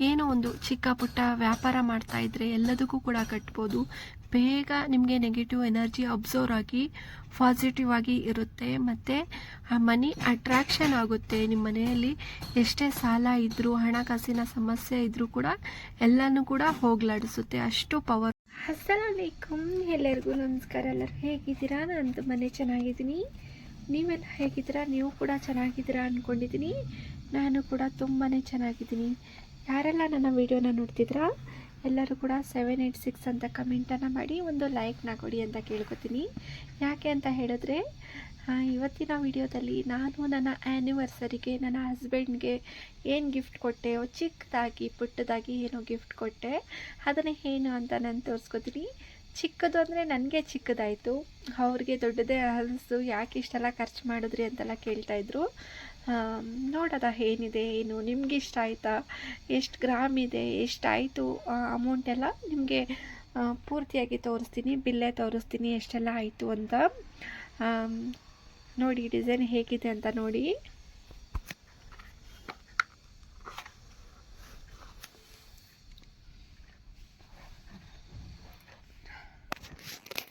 ಏನೋ ಒಂದು ಚಿಕ್ಕ ಪುಟ್ಟ ವ್ಯಾಪಾರ ಮಾಡ್ತಾ ಇದ್ರೆ ಎಲ್ಲದಕ್ಕೂ ಕೂಡ ಕಟ್ಬೋದು. ಬೇಗ ನಿಮಗೆ ನೆಗೆಟಿವ್ ಎನರ್ಜಿ ಅಬ್ಸರ್ವ್ ಆಗಿ ಪಾಸಿಟಿವ್ ಆಗಿ ಇರುತ್ತೆ. ಮತ್ತು ಆ ಮನಿ ಅಟ್ರಾಕ್ಷನ್ ಆಗುತ್ತೆ ನಿಮ್ಮ ಮನೆಯಲ್ಲಿ. ಎಷ್ಟೇ ಸಾಲ ಇದ್ದರೂ ಹಣಕಾಸಿನ ಸಮಸ್ಯೆ ಇದ್ದರೂ ಕೂಡ ಎಲ್ಲನೂ ಕೂಡ ಹೋಗ್ಲಾಡಿಸುತ್ತೆ. ಅಷ್ಟು ಪವರ್ ಅಸ್ಸಲಾಮಲೈಕುಮ್ ಎಲ್ಲರಿಗೂ ನಮಸ್ಕಾರ. ಎಲ್ಲರೂ ಹೇಗಿದ್ದೀರಾ? ನಾನು ಮನೆ ಚೆನ್ನಾಗಿದ್ದೀನಿ. ನೀವೆಲ್ಲ ಹೇಗಿದ್ದೀರಾ? ನೀವು ಕೂಡ ಚೆನ್ನಾಗಿದ್ದೀರಾ ಅಂದ್ಕೊಂಡಿದ್ದೀನಿ ನಾನು ಕೂಡ ತುಂಬಾ ಚೆನ್ನಾಗಿದ್ದೀನಿ. ಯಾರೆಲ್ಲ ನನ್ನ ವಿಡಿಯೋನ ನೋಡ್ತಿದ್ರಾ, ಎಲ್ಲರೂ ಕೂಡ ಸೆವೆನ್ ಏಯ್ಟ್ ಸಿಕ್ಸ್ ಅಂತ ಕಮೆಂಟನ್ನು ಮಾಡಿ ಒಂದು ಲೈಕ್ನ ಕೊಡಿ ಅಂತ ಕೇಳ್ಕೊತೀನಿ. ಯಾಕೆ ಅಂತ ಹೇಳಿದ್ರೆ ಇವತ್ತಿನ ವಿಡಿಯೋದಲ್ಲಿ ನಾನು ನನ್ನ ಆ್ಯನಿವರ್ಸರಿಗೆ ನನ್ನ ಹಸ್ಬೆಂಡ್ಗೆ ಏನು ಗಿಫ್ಟ್ ಕೊಟ್ಟೆ, ಚಿಕ್ಕದಾಗಿ, ಪುಟ್ಟದಾಗಿ ಏನು ಗಿಫ್ಟ್ ಕೊಟ್ಟೆ, ಅದನ್ನು ಏನು ಅಂತ ನಾನು ತೋರಿಸ್ಕೊತೀನಿ. ಚಿಕ್ಕದು ಅಂದರೆ ನನಗೆ ಚಿಕ್ಕದಾಯಿತು, ಅವ್ರಿಗೆ ದೊಡ್ಡದೇ ಅನಿಸ್ತು ಯಾಕೆ ಇಷ್ಟೆಲ್ಲ ಖರ್ಚು ಮಾಡಿದ್ರಿ ಅಂತೆಲ್ಲ ಕೇಳ್ತಾಯಿದ್ರು ನೋಡೋದ ಏನಿದೆ, ಏನು, ನಿಮ್ಗೆ ಇಷ್ಟ ಆಯಿತಾ? ಎಷ್ಟು ಗ್ರಾಮ್ ಇದೆ ಎಷ್ಟಾಯಿತು ಅಮೌಂಟ್ ಎಲ್ಲ ನಿಮಗೆ ಪೂರ್ತಿಯಾಗಿ ತೋರಿಸ್ತೀನಿ, ಬಿಲ್ಲೇ ತೋರಿಸ್ತೀನಿ, ಎಷ್ಟೆಲ್ಲ ಆಯಿತು ಅಂತ. ನೋಡಿ ಡಿಸೈನ್ ಹೇಗಿದೆ ಅಂತ ನೋಡಿ.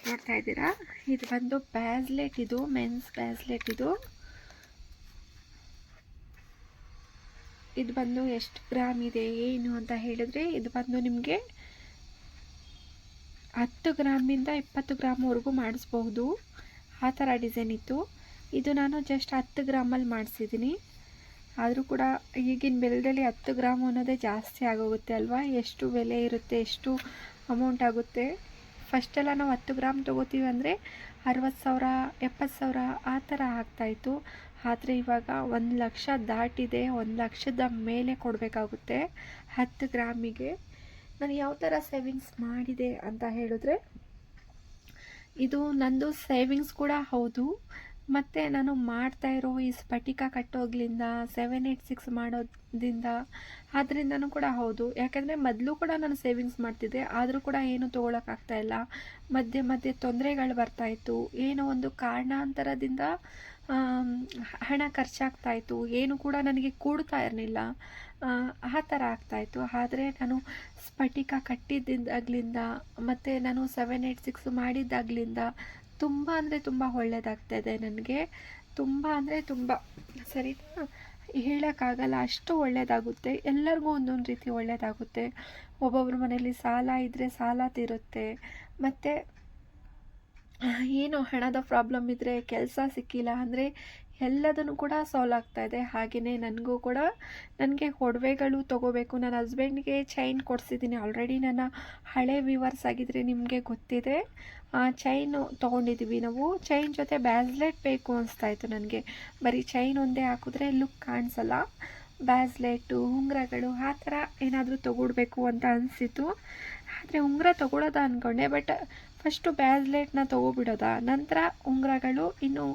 ನೋಡ್ತಾ ಇದ್ದೀರಾ? ಇದು ಬಂದು ಬ್ಯಾಸ್ಲೆಟ್ ಇದು, ಮೆನ್ಸ್ ಬ್ಯಾಸ್ಲೆಟ್ ಇದು. ಇದು ಬಂದು ಎಷ್ಟು ಗ್ರಾಮ್ ಇದೆ, ಏನು ಅಂತ ಹೇಳಿದ್ರೆ ಇದು ಬಂದು ನಿಮಗೆ ಹತ್ತು ಗ್ರಾಮಿಂದ ಇಪ್ಪತ್ತು ಗ್ರಾಮ್ವರೆಗೂ ಮಾಡಿಸ್ಬಹುದು. ಆ ಥರ ಡಿಸೈನ್ ಇತ್ತು. ಇದು ನಾನು ಜಸ್ಟ್ ಹತ್ತು ಗ್ರಾಮಲ್ಲಿ ಮಾಡಿಸಿದ್ದೀನಿ. ಆದರೂ ಕೂಡ ಈಗಿನ ಬೆಲೆದಲ್ಲಿ ಹತ್ತು ಗ್ರಾಮ್ ಅನ್ನೋದೇ ಜಾಸ್ತಿ ಆಗೋಗುತ್ತೆ ಅಲ್ವಾ? ಎಷ್ಟು ಬೆಲೆ ಇರುತ್ತೆ, ಎಷ್ಟು ಅಮೌಂಟ್ ಆಗುತ್ತೆ? ಫಸ್ಟೆಲ್ಲ ನಾವು ಹತ್ತು ಗ್ರಾಮ್ ತೊಗೋತೀವಿ ಅಂದರೆ ಅರವತ್ತು ಸಾವಿರ, ಎಪ್ಪತ್ತು ಸಾವಿರ ಆ ಥರ ಆಗ್ತಾಯಿತ್ತು ಆದರೆ ಇವಾಗ ಒಂದು ಲಕ್ಷ ದಾಟಿದೆ, ಒಂದು ಲಕ್ಷದ ಮೇಲೆ ಕೊಡಬೇಕಾಗುತ್ತೆ ಹತ್ತು ಗ್ರಾಮಿಗೆ. ನಾನು ಯಾವ ಥರ ಸೇವಿಂಗ್ಸ್ ಮಾಡಿದೆ ಅಂತ ಹೇಳಿದ್ರೆ, ಇದು ನಂದು ಸೇವಿಂಗ್ಸ್ ಕೂಡ ಹೌದು. ಮತ್ತು ನಾನು ಮಾಡ್ತಾ ಇರೋ ಈ ಸ್ಫಟಿಕ ಕಟ್ಟೋಗ್ಲಿಂದ ಸೆವೆನ್ ಏಯ್ಟ್ ಸಿಕ್ಸ್ ಮಾಡೋದ್ರಿಂದ ಅದರಿಂದನೂ ಕೂಡ ಹೌದು. ಯಾಕೆಂದರೆ ಮೊದಲು ಕೂಡ ನಾನು ಸೇವಿಂಗ್ಸ್ ಮಾಡ್ತಿದ್ದೆ, ಆದರೂ ಕೂಡ ಏನು ತೊಗೊಳಕ್ಕಾಗ್ತಾ ಇಲ್ಲ. ಮಧ್ಯೆ ಮಧ್ಯೆ ತೊಂದರೆಗಳು ಬರ್ತಾಯಿತ್ತು ಏನೋ ಒಂದು ಕಾರಣಾಂತರದಿಂದ ಹಣ ಖರ್ಚಾಗ್ತಾ ಇತ್ತು, ಏನು ಕೂಡ ನನಗೆ ಕೂಡ್ತಾ ಇರಲಿಲ್ಲ. ಆ ಥರ ಆಗ್ತಾಯಿತ್ತು ಆದರೆ ನಾನು ಸ್ಫಟಿಕ ಕಟ್ಟಿದ್ದಾಗಲಿಂದ ಮತ್ತು ನಾನು ಸೆವೆನ್ ಏಯ್ಟ್ ಸಿಕ್ಸ್ ಮಾಡಿದ್ದಾಗಲಿಂದ ತುಂಬ ಅಂದರೆ ತುಂಬ ಒಳ್ಳೆಯದಾಗ್ತಾ ಇದೆ ನನಗೆ. ತುಂಬ ಅಂದರೆ ತುಂಬ ಸರಿ ಹೇಳೋಕ್ಕಾಗಲ್ಲ, ಅಷ್ಟು ಒಳ್ಳೆಯದಾಗುತ್ತೆ ಎಲ್ಲರಿಗೂ ಒಂದೊಂದು ರೀತಿ ಒಳ್ಳೆಯದಾಗುತ್ತೆ ಒಬ್ಬೊಬ್ಬರ ಮನೇಲಿ ಸಾಲ ಇದ್ದರೆ ಸಾಲ ತೀರುತ್ತೆ. ಮತ್ತು ಏನು ಹಣದ ಪ್ರಾಬ್ಲಮ್ ಇದ್ದರೆ ಕೆಲಸ ಸಿಕ್ಕಿಲ್ಲ ಅಂದರೆ ಎಲ್ಲದನ್ನು ಕೂಡ ಸಾಲ್ವ್ ಆಗ್ತಾ ಇದೆ. ಹಾಗೆಯೇ ನನಗೂ ಕೂಡ ನನಗೆ ಒಡವೆಗಳು ತೊಗೋಬೇಕು. ನನ್ನ ಹಸ್ಬೆಂಡ್ಗೆ ಚೈನ್ ಕೊಡಿಸಿದ್ದೀನಿ. ಆಲ್ರೆಡಿ ನನ್ನ ಹಳೆ ವ್ಯೂವರ್ಸ್ ಆಗಿದ್ದರೆ ನಿಮಗೆ ಗೊತ್ತಿದೆ. ಚೈನು ತೊಗೊಂಡಿದ್ದೀವಿ ನಾವು. ಚೈನ್ ಜೊತೆ ಬ್ಯಾಸ್ಲೆಟ್ ಬೇಕು ಅನಿಸ್ತಾ ಇತ್ತು ನನಗೆ. ಬರೀ ಚೈನ್ ಒಂದೇ ಹಾಕಿದ್ರೆ ಲುಕ್ ಕಾಣಿಸಲ್ಲ. ಬ್ಯಾಸ್ಲೆಟು ಉಂಗುರಗಳು, ಆ ಥರ ಏನಾದರೂ ತೊಗೊಡ್ಬೇಕು ಅಂತ ಅನಿಸಿತು ಆದರೆ ಉಂಗುರ ತೊಗೊಳೋದ ಅಂದ್ಕೊಂಡೆ ಬಟ್ ಫಸ್ಟು ಬ್ಯಾಸ್ಲೆಟ್ನ ತೊಗೊಬಿಡೋದ? ನಂತರ ಉಂಗುರಗಳು ಇನ್ನು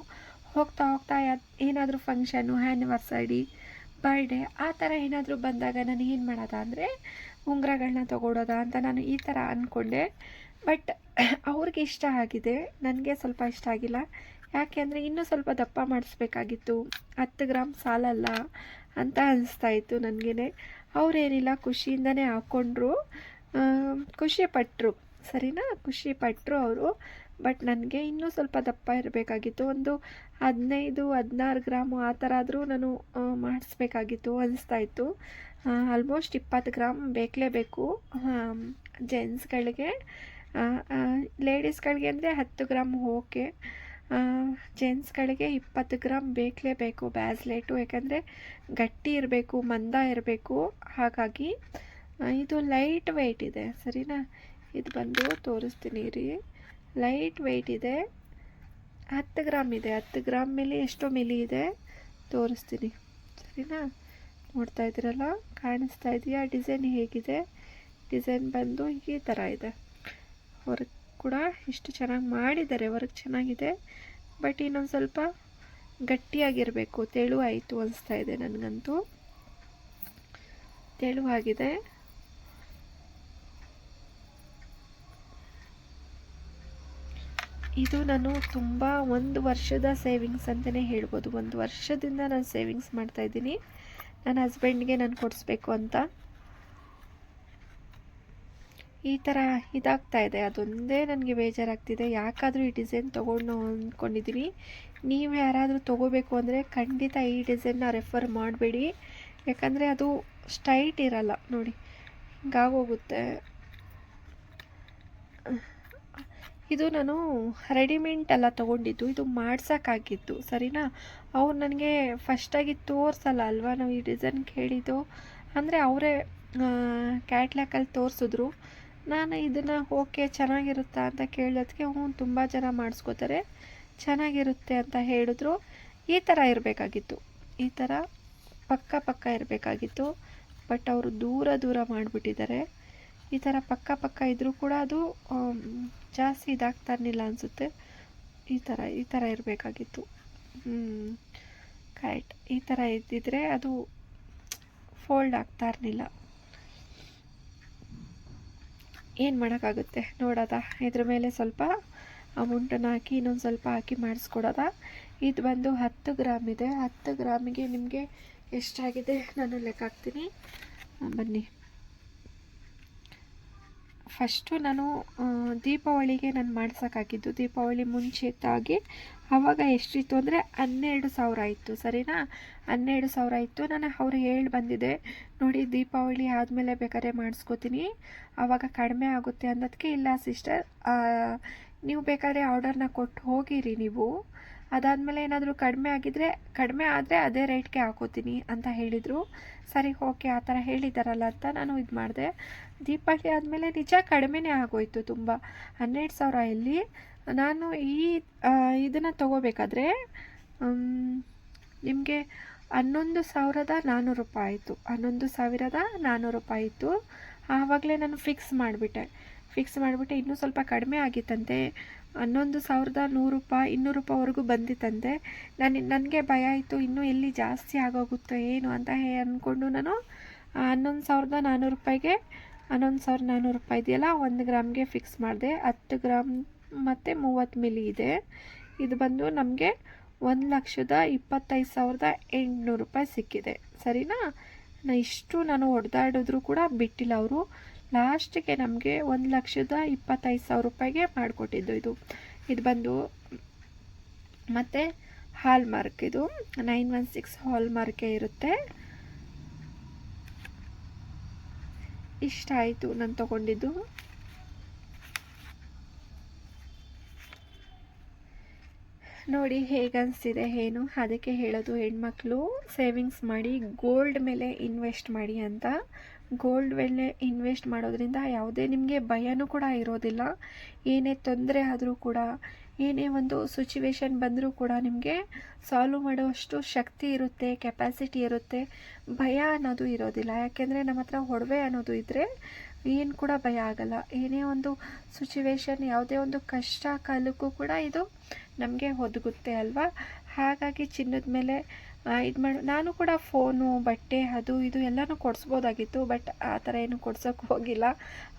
ಹೋಗ್ತಾ ಹೋಗ್ತಾ ಏನಾದರೂ ಫಂಕ್ಷನ್ನು ಆ್ಯನಿವರ್ಸರಿ ಬರ್ಡೇ, ಆ ಥರ ಏನಾದರೂ ಬಂದಾಗ ನಾನು ಏನು ಮಾಡೋದ ಅಂದರೆ ಉಂಗುರಗಳನ್ನ ತೊಗೊಡೋದ ಅಂತ ನಾನು ಈ ಥರ ಅಂದ್ಕೊಂಡೆ ಬಟ್ ಅವ್ರಿಗೆ ಇಷ್ಟ ಆಗಿದೆ. ನನಗೆ ಸ್ವಲ್ಪ ಇಷ್ಟ ಆಗಿಲ್ಲ. ಯಾಕೆ ಅಂದರೆ ಇನ್ನೂ ಸ್ವಲ್ಪ ದಪ್ಪ ಮಾಡಿಸ್ಬೇಕಾಗಿತ್ತು. ಹತ್ತು ಗ್ರಾಮ್ ಸಾಲಲ್ಲ ಅಂತ ಅನಿಸ್ತಾ ಇತ್ತು ನನಗೇ ಅವರೇನಿಲ್ಲ, ಖುಷಿಯಿಂದನೇ ಹಾಕ್ಕೊಂಡ್ರು ಖುಷಿ ಪಟ್ಟರು ಸರಿನಾ? ಖುಷಿ ಪಟ್ಟರು ಅವರು. ಬಟ್ ನನಗೆ ಇನ್ನೂ ಸ್ವಲ್ಪ ದಪ್ಪ ಇರಬೇಕಾಗಿತ್ತು. ಒಂದು ಹದಿನೈದು, ಹದಿನಾರು ಗ್ರಾಮು ಆ ಥರ ಆದರೂ ನಾನು ಮಾಡಿಸ್ಬೇಕಾಗಿತ್ತು ಅನಿಸ್ತಾ ಇತ್ತು. ಆಲ್ಮೋಸ್ಟ್ ಇಪ್ಪತ್ತು ಗ್ರಾಮ್ ಬೇಕಲೇಬೇಕು ಜೆಂಟ್ಸ್ಗಳಿಗೆ ಲೇಡೀಸ್ಗಳಿಗೆ ಅಂದರೆ ಹತ್ತು ಗ್ರಾಮ್ ಓಕೆ. ಜೆಂಟ್ಸ್ಗಳಿಗೆ ಇಪ್ಪತ್ತು ಗ್ರಾಮ್ ಬೇಕಲೇಬೇಕು ಬ್ಯಾಸ್ಲೇಟು. ಯಾಕಂದರೆ ಗಟ್ಟಿ ಇರಬೇಕು, ಮಂದ ಇರಬೇಕು. ಹಾಗಾಗಿ ಇದು ಲೈಟ್ ವೆಯ್ಟ್ ಇದೆ, ಸರಿನಾ? ಇದು ಬಂದು ತೋರಿಸ್ತೀನಿ ರೀ. ಲೈಟ್ ವೆಯ್ಟ್ ಇದೆ. ಹತ್ತು ಗ್ರಾಮ್ ಇದೆ. ಹತ್ತು ಗ್ರಾಮ್ ಮೇಲೆ ಎಷ್ಟೋ ಮಿಲಿ ಇದೆ. ತೋರಿಸ್ತೀನಿ. ಸರಿನಾ? ನೋಡ್ತಾ ಇದ್ದೀರಲ್ಲ? ಕಾಣಿಸ್ತಾ ಇದೆಯಾ? ಡಿಸೈನ್ ಹೇಗಿದೆ? ಡಿಸೈನ್ ಬಂದು ಈ ಥರ ಇದೆ. ವರ್ಕ್ ಕೂಡ ಇಷ್ಟು ಚೆನ್ನಾಗಿ ಮಾಡಿದ್ದಾರೆ. ವರ್ಕ್ ಚೆನ್ನಾಗಿದೆ. ಬಟ್ ಇನ್ನೊಂದು ಸ್ವಲ್ಪ ಗಟ್ಟಿಯಾಗಿರಬೇಕು. ತೆಳು ಆಯಿತು ಅನಿಸ್ತಾ ಇದೆ ನನಗಂತೂ. ತೆಳುವಾಗಿದೆ ಇದು ನಾನು ತುಂಬ ಒಂದು ವರ್ಷದ ಸೇವಿಂಗ್ಸ್ ಅಂತಲೇ ಹೇಳ್ಬೋದು. ಒಂದು ವರ್ಷದಿಂದ ನಾನು ಸೇವಿಂಗ್ಸ್ ಮಾಡ್ತಾಯಿದ್ದೀನಿ ನನ್ನ ಹಸ್ಬೆಂಡ್ಗೆ ನಾನು ಕೊಡಿಸ್ಬೇಕು ಅಂತ. ಈ ಥರ ಇದಾಗ್ತಾ ಇದೆ. ಅದೊಂದೇ ನನಗೆ ಬೇಜಾರಾಗ್ತಿದೆ. ಯಾಕಾದರೂ ಈ ಡಿಸೈನ್ ತೊಗೊಂಡು ಅಂದ್ಕೊಂಡಿದ್ದೀನಿ ನೀವು ಯಾರಾದರೂ ತೊಗೋಬೇಕು ಅಂದರೆ ಖಂಡಿತ ಈ ಡಿಸೈನ್ನ ರೆಫರ್ ಮಾಡಬೇಡಿ. ಯಾಕಂದರೆ ಅದು ಸ್ಟೈಟ್ ಇರಲ್ಲ. ನೋಡಿ ಹಿಂಗಾಗೋಗುತ್ತೆ ಇದು ನಾನು ರೆಡಿಮೇಡ್ ಎಲ್ಲ ತೊಗೊಂಡಿದ್ದು. ಇದು ಮಾಡ್ಸೋಕ್ಕಾಗಿತ್ತು. ಸರಿನಾ? ಅವ್ರು ನನಗೆ ಫಸ್ಟಾಗಿ ತೋರಿಸಲ್ಲ ಅಲ್ವಾ ನಾವು ಈ ಡಿಸೈನ್ ಕೇಳಿದ್ದು? ಅಂದರೆ ಅವರೇ ಕ್ಯಾಟ್ಲಾಕಲ್ಲಿ ತೋರಿಸಿದ್ರು. ನಾನು ಇದನ್ನು ಓಕೆ ಚೆನ್ನಾಗಿರುತ್ತಾ ಅಂತ ಕೇಳಿದಕ್ಕೆ ಹ್ಞೂ ತುಂಬ ಜನ ಮಾಡಿಸ್ಕೋತಾರೆ. ಚೆನ್ನಾಗಿರುತ್ತೆ ಅಂತ ಹೇಳಿದ್ರು. ಈ ಥರ ಇರಬೇಕಾಗಿತ್ತು. ಈ ಥರ ಪಕ್ಕ ಪಕ್ಕ ಇರಬೇಕಾಗಿತ್ತು. ಬಟ್ ಅವರು ದೂರ ದೂರ ಮಾಡಿಬಿಟ್ಟಿದ್ದಾರೆ. ಈ ಥರ ಪಕ್ಕ ಪಕ್ಕ ಇದ್ದರೂ ಕೂಡ ಅದು ಜಾಸ್ತಿ ಇದಾಗ್ತಾ ಇರಲಿಲ್ಲ ಅನಿಸುತ್ತೆ. ಈ ಥರ ಈ ಥರ ಇರಬೇಕಾಗಿತ್ತು. ಕರೆಕ್ಟ್ ಈ ಥರ ಇದ್ದಿದ್ರೆ ಅದು ಫೋಲ್ಡ್ ಆಗ್ತಾ ಇರಲಿಲ್ಲ. ಏನು ಮಾಡೋಕ್ಕಾಗುತ್ತೆ? ನೋಡೋದ? ಇದ್ರ ಮೇಲೆ ಸ್ವಲ್ಪ ಅಮೌಂಟನ್ನು ಹಾಕಿ, ಇನ್ನೊಂದು ಸ್ವಲ್ಪ ಹಾಕಿ ಮಾಡಿಸ್ಕೊಡೋದ? ಇದು ಬಂದು ಹತ್ತು ಗ್ರಾಮ್ ಇದೆ. ಹತ್ತು ಗ್ರಾಮಿಗೆ ನಿಮಗೆ ಎಷ್ಟಾಗಿದೆ? ನಾನು ಲೆಕ್ಕ ಹಾಕ್ತೀನಿ. ಬನ್ನಿ. ಫಸ್ಟು ನಾನು ದೀಪಾವಳಿಗೆ ನಾನು ಮಾಡ್ಸೋಕ್ಕಾಗಿದ್ದು, ದೀಪಾವಳಿ ಮುಂಚಿತವಾಗಿ ಆವಾಗ ಎಷ್ಟಿತ್ತು ಅಂದರೆ ಹನ್ನೆರಡು ಸಾವಿರ ಇತ್ತು, ಸರಿನಾ? ಹನ್ನೆರಡು ಸಾವಿರ ಇತ್ತು. ನಾನು ಅವ್ರು ಹೇಳಿ ಬಂದಿದೆ ನೋಡಿ ದೀಪಾವಳಿ ಆದಮೇಲೆ ಬೇಕಾದ್ರೆ ಮಾಡಿಸ್ಕೋತೀನಿ ಆವಾಗ ಕಡಿಮೆ ಆಗುತ್ತೆ ಅನ್ನೋದಕ್ಕೆ ಇಲ್ಲ ಸಿಸ್ಟರ್ ನೀವು ಬೇಕಾದ್ರೆ ಆರ್ಡರ್ನ ಕೊಟ್ಟು ಹೋಗಿರಿ ನೀವು. ಅದಾದಮೇಲೆ ಏನಾದರೂ ಕಡಿಮೆ ಆಗಿದ್ದರೆ ಕಡಿಮೆ ಆದರೆ ಅದೇ ರೇಟ್ಗೆ ಹಾಕೋತೀನಿ ಅಂತ ಹೇಳಿದರು. ಸರಿ ಓಕೆ ಆ ಥರ ಹೇಳಿದ್ದಾರಲ್ಲ ಅಂತ ನಾನು ಇದು ಮಾಡಿದೆ. ದೀಪಾವಳಿ ಆದಮೇಲೆ ನಿಜ ಕಡಿಮೆನೇ ಆಗೋಯ್ತು ತುಂಬ. ಹನ್ನೆರಡು ಸಾವಿರ ಇಲ್ಲಿ ನಾನು ಈ ಇದನ್ನು ತೊಗೋಬೇಕಾದ್ರೆ ನಿಮಗೆ ಹನ್ನೊಂದು ಸಾವಿರದ ನಾನ್ನೂರು ರೂಪಾಯಿ ಆಯಿತು. ಹನ್ನೊಂದು ಸಾವಿರದ ನಾನ್ನೂರು ರೂಪಾಯಿ ಇತ್ತು ಆವಾಗಲೇ ನಾನು ಫಿಕ್ಸ್ ಮಾಡಿಬಿಟ್ಟೆ. ಫಿಕ್ಸ್ ಮಾಡಿಬಿಟ್ಟೆ. ಇನ್ನೂ ಸ್ವಲ್ಪ ಕಡಿಮೆ ಆಗಿತ್ತಂತೆ. ಹನ್ನೊಂದು ಸಾವಿರದ ನೂರು ರೂಪಾಯಿ ಇನ್ನೂರು ರೂಪಾಯಿವರೆಗೂ ಬಂದಿತ್ತಂತೆ ನಾನು, ನನಗೆ ಭಯ ಆಯಿತು, ಇನ್ನೂ ಎಲ್ಲಿ ಜಾಸ್ತಿ ಆಗೋಗುತ್ತೋ ಏನು ಅಂತ ಹೇ ಅಂದ್ಕೊಂಡು ನಾನು ಹನ್ನೊಂದು ಸಾವಿರದ ನಾನ್ನೂರು ರೂಪಾಯಿಗೆ ಹನ್ನೊಂದು ಸಾವಿರದ ನಾನ್ನೂರು ರೂಪಾಯಿ ಇದೆಯಲ್ಲ, ಒಂದು ಗ್ರಾಮ್ಗೆ ಫಿಕ್ಸ್ ಮಾಡಿದೆ. ಹತ್ತು ಗ್ರಾಮ್ ಮತ್ತು ಮೂವತ್ತು ಮಿಲಿ ಇದೆ. ಇದು ಬಂದು ನಮಗೆ ಒಂದು ಲಕ್ಷದ ಇಪ್ಪತ್ತೈದು ಸಾವಿರದ ಎಂಟುನೂರು ರೂಪಾಯಿ ಸಿಕ್ಕಿದೆ. ಸರಿನಾ? ಇಷ್ಟು ನಾನು ಹೊಡೆದಾಡಿದ್ರು ಕೂಡ ಬಿಟ್ಟಿಲ್ಲ ಅವರು. ಲಾಸ್ಟಿಗೆ ನಮಗೆ ಒಂದು ಲಕ್ಷದ ಇಪ್ಪತ್ತೈದು ಸಾವಿರ ರೂಪಾಯಿಗೆ ಮಾಡಿಕೊಟ್ಟಿದ್ದು ಇದು. ಇದು ಬಂದು ಮತ್ತು ಹಾಲ್ ಮಾರ್ಕ್ ಇದು. ನೈನ್ ಒನ್ ಸಿಕ್ಸ್ ಹಾಲ್ ಮಾರ್ಕೇ ಇರುತ್ತೆ. ಇಷ್ಟ ಆಯಿತು ನಾನು ತಗೊಂಡಿದ್ದು. ನೋಡಿ ಹೇಗನ್ಸಿದೆ ಏನು? ಅದಕ್ಕೆ ಹೇಳೋದು ಹೆಣ್ಮಕ್ಳು, ಸೇವಿಂಗ್ಸ್ ಮಾಡಿ, ಗೋಲ್ಡ್ ಮೇಲೆ ಇನ್ವೆಸ್ಟ್ ಮಾಡಿ ಅಂತ. ಗೋಲ್ಡ್ ಮೇಲೆ ಇನ್ವೆಸ್ಟ್ ಮಾಡೋದ್ರಿಂದ ಯಾವುದೇ ನಿಮಗೆ ಭಯನೂ ಕೂಡ ಇರೋದಿಲ್ಲ. ಏನೇ ತೊಂದರೆ ಆದರೂ ಕೂಡ, ಏನೇ ಒಂದು ಸಿಚುವೇಶನ್ ಬಂದರೂ ಕೂಡ ನಿಮಗೆ ಸಾಲ್ವ್ ಮಾಡುವಷ್ಟು ಶಕ್ತಿ ಇರುತ್ತೆ ಕೆಪಾಸಿಟಿ ಇರುತ್ತೆ. ಭಯ ಅನ್ನೋದು ಇರೋದಿಲ್ಲ. ಯಾಕೆಂದರೆ ನಮ್ಮ ಹತ್ರ ಒಡವೆ ಅನ್ನೋದು ಇದ್ದರೆ ಏನು ಕೂಡ ಭಯ ಆಗಲ್ಲ. ಏನೇ ಒಂದು ಸಿಚುವೇಶನ್ ಯಾವುದೇ ಒಂದು ಕಷ್ಟ ಕಾಲಕ್ಕೂ ಕೂಡ ಇದು ನಮಗೆ ಒದಗುತ್ತೆ ಅಲ್ವಾ? ಹಾಗಾಗಿ ಚಿನ್ನದ ಮೇಲೆ ಇದು ಮಾಡಿ. ನಾನು ಕೂಡ ಫೋನು, ಬಟ್ಟೆ, ಅದು ಇದು ಎಲ್ಲನೂ ಕೊಡಿಸ್ಬೋದಾಗಿತ್ತು, ಬಟ್ ಆ ಥರ ಏನು ಕೊಡ್ಸೋಕೆ ಹೋಗಿಲ್ಲ.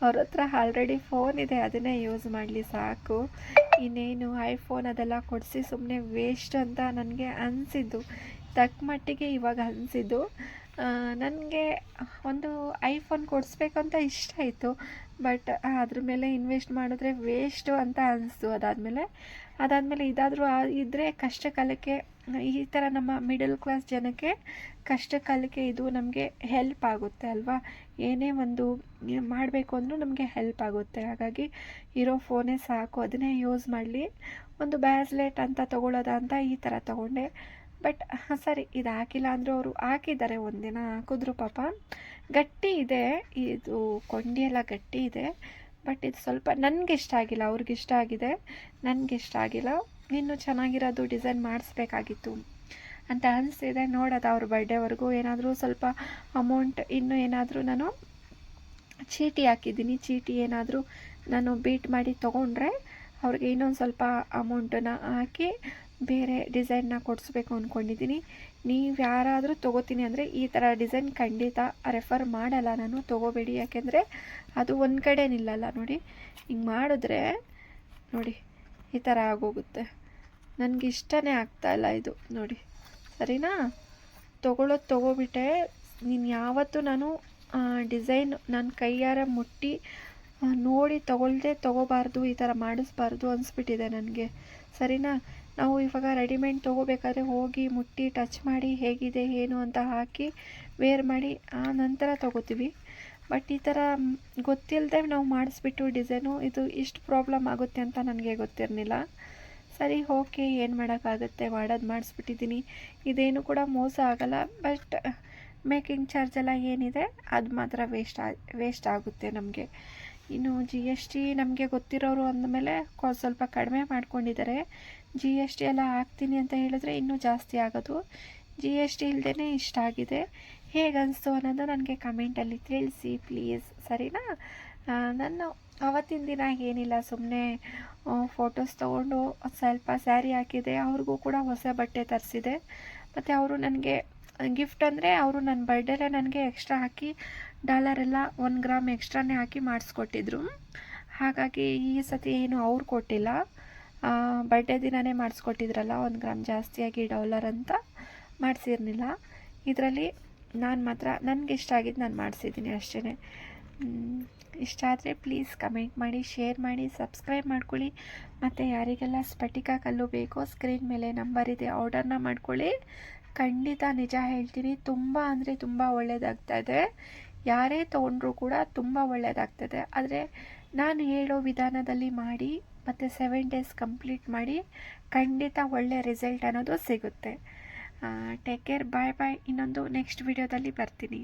ಅವ್ರ ಹತ್ರ ಆಲ್ರೆಡಿ ಫೋನ್ ಇದೆ, ಅದನ್ನೇ ಯೂಸ್ ಮಾಡಲಿ ಸಾಕು. ಇನ್ನೇನು ಐಫೋನ್ ಅದೆಲ್ಲ ಕೊಡಿಸಿ ಸುಮ್ಮನೆ ವೇಸ್ಟ್ ಅಂತ ನನಗೆ ಅನಿಸಿದ್ದು. ತಕ್ಕ ಮಟ್ಟಿಗೆ ಇವಾಗ ಅನಿಸಿದ್ದು. ನನಗೆ ಒಂದು ಐಫೋನ್ ಕೊಡಿಸ್ಬೇಕಂತ ಇಷ್ಟ ಆಯಿತು, ಬಟ್ ಅದ್ರ ಮೇಲೆ ಇನ್ವೆಸ್ಟ್ ಮಾಡಿದ್ರೆ ವೇಸ್ಟು ಅಂತ ಅನಿಸ್ತು ಅದಾದಮೇಲೆ. ಅದಾದಮೇಲೆ ಇದಾದರೂ ಇದ್ದರೆ ಕಷ್ಟ ಕಾಲಕ್ಕೆ ಈ ಥರ ನಮ್ಮ ಮಿಡಲ್ ಕ್ಲಾಸ್ ಜನಕ್ಕೆ ಕಷ್ಟ ಕಾಲಕ್ಕೆ ಇದು ನಮಗೆ ಹೆಲ್ಪ್ ಆಗುತ್ತೆ ಅಲ್ವಾ? ಏನೇ ಒಂದು ಮಾಡಬೇಕು ಅಂದರೂ ನಮಗೆ ಹೆಲ್ಪ್ ಆಗುತ್ತೆ. ಹಾಗಾಗಿ ಇರೋ ಫೋನೇ ಸಾಕು. ಅದನ್ನೇ ಯೂಸ್ ಮಾಡಲಿ. ಒಂದು ಬ್ಯಾಸ್ಲೆಟ್ ಅಂತ ತೊಗೊಳ್ಳೋದ ಅಂತ ಈ ಥರ ತೊಗೊಂಡೆ. ಬಟ್ ಸರಿ, ಇದು ಹಾಕಿಲ್ಲ ಅಂದರೂ ಅವರು ಹಾಕಿದ್ದಾರೆ ಒಂದಿನ. ಹಾಕಿದ್ರು ಪಾಪ. ಗಟ್ಟಿ ಇದೆ. ಇದು ಕೊಂಡಿ ಗಟ್ಟಿ ಇದೆ. ಬಟ್ ಇದು ಸ್ವಲ್ಪ ನನಗಿಷ್ಟ ಆಗಿಲ್ಲ. ಅವ್ರಿಗಿಷ್ಟ ಆಗಿದೆ. ನನಗಿಷ್ಟ ಆಗಿಲ್ಲ. ಇನ್ನೂ ಚೆನ್ನಾಗಿರೋದು ಡಿಸೈನ್ ಮಾಡಿಸ್ಬೇಕಾಗಿತ್ತು ಅಂತ ಅನಿಸ್ತಿದೆ. ನೋಡೋದು ಅವ್ರ ಬರ್ಡೇವರೆಗೂ ಏನಾದರೂ ಸ್ವಲ್ಪ ಅಮೌಂಟ್ ಇನ್ನೂ ಏನಾದರೂ ನಾನು ಚೀಟಿ ಹಾಕಿದ್ದೀನಿ. ಚೀಟಿ ಏನಾದರೂ ನಾನು ಬೀಟ್ ಮಾಡಿ ತೊಗೊಂಡ್ರೆ ಅವ್ರಿಗೆ ಇನ್ನೊಂದು ಸ್ವಲ್ಪ ಅಮೌಂಟನ್ನು ಹಾಕಿ ಬೇರೆ ಡಿಸೈನ್ನ ಕೊಡಿಸ್ಬೇಕು ಅಂದ್ಕೊಂಡಿದ್ದೀನಿ ನೀವು ಯಾರಾದರೂ ತೊಗೋತೀನಿ ಅಂದರೆ ಈ ಥರ ಡಿಸೈನ್ ಖಂಡಿತ ರೆಫರ್ ಮಾಡಲ್ಲ ನಾನು. ತೊಗೋಬೇಡಿ. ಯಾಕೆಂದರೆ ಅದು ಒಂದು ಕಡೆ ನಿಲ್ಲಲ್ಲ ನೋಡಿ. ಹಿಂಗೆ ಮಾಡಿದ್ರೆ ನೋಡಿ, ಈ ಥರ ಆಗೋಗುತ್ತೆ. ನನಗೆ ಇಷ್ಟನೇ ಆಗ್ತಾಯಿಲ್ಲ ಇದು. ನೋಡಿ, ಸರಿನಾ? ತೊಗೊಳೋದು ತೊಗೋಬಿಟ್ಟೆ. ನೀನು ಯಾವತ್ತೂ ನಾನು ಡಿಸೈನ್ ನನ್ನ ಕೈಯಾರ ಮುಟ್ಟಿ ನೋಡಿ ತೊಗೊಳ್ದೆ ತೊಗೋಬಾರ್ದು, ಈ ಥರ ಮಾಡಿಸ್ಬಾರ್ದು ಅನಿಸ್ಬಿಟ್ಟಿದೆ ನನಗೆ. ಸರಿನಾ? ನಾವು ಇವಾಗ ರೆಡಿಮೇಡ್ ತೊಗೋಬೇಕಾದ್ರೆ ಹೋಗಿ ಮುಟ್ಟಿ ಟಚ್ ಮಾಡಿ ಹೇಗಿದೆ, ಏನು ಅಂತ ಹಾಕಿ ವೇರ್ ಮಾಡಿ, ಆ, ನಂತರ ತೊಗೋತೀವಿ. ಬಟ್ ಈ ಥರ ಗೊತ್ತಿಲ್ಲದೆ ನಾವು ಮಾಡಿಸ್ಬಿಟ್ಟು ಡಿಸೈನು, ಇದು ಇಷ್ಟು ಪ್ರಾಬ್ಲಮ್ ಆಗುತ್ತೆ ಅಂತ ನನಗೆ ಗೊತ್ತಿರಲಿಲ್ಲ. ಸರಿ, ಓಕೆ, ಏನು ಮಾಡೋಕ್ಕಾಗುತ್ತೆ? ಮಾಡೋದು ಮಾಡಿಸ್ಬಿಟ್ಟಿದ್ದೀನಿ ಇದೇನು ಕೂಡ ಮೋಸ ಆಗಲ್ಲ, ಬಟ್ ಮೇಕಿಂಗ್ ಚಾರ್ಜ್ ಎಲ್ಲ ಏನಿದೆ, ಅದು ಮಾತ್ರ ವೇಸ್ಟ್ ವೇಸ್ಟ್ ಆಗುತ್ತೆ ನಮಗೆ. ಇನ್ನು ಜಿ ಎಸ್ ಟಿ ನಮಗೆ ಗೊತ್ತಿರೋರು ಅಂದಮೇಲೆ ಸ್ವಲ್ಪ ಕಡಿಮೆ ಮಾಡ್ಕೊಂಡಿದ್ದಾರೆ ಜಿ ಎಸ್ ಟಿ ಎಲ್ಲ ಹಾಕ್ತೀನಿ ಅಂತ ಹೇಳಿದ್ರೆ ಇನ್ನೂ ಜಾಸ್ತಿ ಆಗೋದು. ಜಿ ಎಸ್ ಟಿ ಇಲ್ಲದೇ ಇಷ್ಟ ಆಗಿದೆ ಹೇಗೆ ಅನಿಸ್ತು ಅನ್ನೋದು ನನಗೆ ಕಮೆಂಟಲ್ಲಿ ತಿಳಿಸಿ ಪ್ಲೀಸ್ ಸರಿನಾ? ನಾನು ಅವತ್ತಿನ ದಿನ ಏನಿಲ್ಲ ಸುಮ್ಮನೆ ಫೋಟೋಸ್ ತೊಗೊಂಡು ಸ್ವಲ್ಪ ಸ್ಯಾರಿ ಹಾಕಿದೆ. ಅವ್ರಿಗೂ ಕೂಡ ಹೊಸ ಬಟ್ಟೆ ತರಿಸಿದೆ. ಮತ್ತು ಅವರು ನನಗೆ ಗಿಫ್ಟ್ ಅಂದರೆ ಅವರು ನನ್ನ ಬರ್ಡೇಲೆ ನನಗೆ ಎಕ್ಸ್ಟ್ರಾ ಹಾಕಿ ಡಾಲರ್ ಎಲ್ಲ ಒಂದು ಗ್ರಾಮ್ ಎಕ್ಸ್ಟ್ರಾನೇ ಹಾಕಿ ಮಾಡಿಸ್ಕೊಟ್ಟಿದ್ರು. ಹಾಗಾಗಿ ಈ ಸತಿ ಏನು ಅವ್ರು ಕೊಟ್ಟಿಲ್ಲ. ಬರ್ಡೇ ದಿನವೇ ಮಾಡಿಸ್ಕೊಟ್ಟಿದ್ರಲ್ಲ, ಒಂದು ಗ್ರಾಮ್ ಜಾಸ್ತಿಯಾಗಿ ಡಾಲರ್ ಅಂತ ಮಾಡಿಸಿರ್ಲಿಲ್ಲ. ಇದರಲ್ಲಿ ನಾನು ಮಾತ್ರ, ನನಗೆ ಇಷ್ಟ ಆಗಿದ್ದು ನಾನು ಮಾಡಿಸಿದ್ದೀನಿ ಅಷ್ಟೇ ಇಷ್ಟ ಆದರೆ ಪ್ಲೀಸ್ ಕಮೆಂಟ್ ಮಾಡಿ ಶೇರ್ ಮಾಡಿ ಸಬ್ಸ್ಕ್ರೈಬ್ ಮಾಡ್ಕೊಳ್ಳಿ. ಮತ್ತು ಯಾರಿಗೆಲ್ಲ ಸ್ಫಟಿಕ ಕಲ್ಲು ಬೇಕೋ ಸ್ಕ್ರೀನ್ ಮೇಲೆ ನಂಬರ್ ಇದೆ ಆರ್ಡರ್ನ ಮಾಡ್ಕೊಳ್ಳಿ. ಖಂಡಿತ ನಿಜ ಹೇಳ್ತೀನಿ, ತುಂಬ ಅಂದರೆ ತುಂಬ ಒಳ್ಳೆಯದಾಗ್ತಾಯಿದೆ ಯಾರೇ ತೊಗೊಂಡ್ರೂ ಕೂಡ ತುಂಬ ಒಳ್ಳೆಯದಾಗ್ತದೆ ಆದರೆ ನಾನು ಹೇಳೋ ವಿಧಾನದಲ್ಲಿ ಮಾಡಿ, ಮತ್ತು ಸೆವೆನ್ ಡೇಸ್ ಕಂಪ್ಲೀಟ್ ಮಾಡಿ, ಖಂಡಿತ ಒಳ್ಳೆಯ ರಿಸಲ್ಟ್ ಅನ್ನೋದು ಸಿಗುತ್ತೆ. ಟೇಕ್ ಕೇರ್ ಬಾಯ್ ಬಾಯ್ ಇನ್ನೊಂದು ನೆಕ್ಸ್ಟ್ ವಿಡಿಯೋದಲ್ಲಿ ಬರ್ತೀನಿ.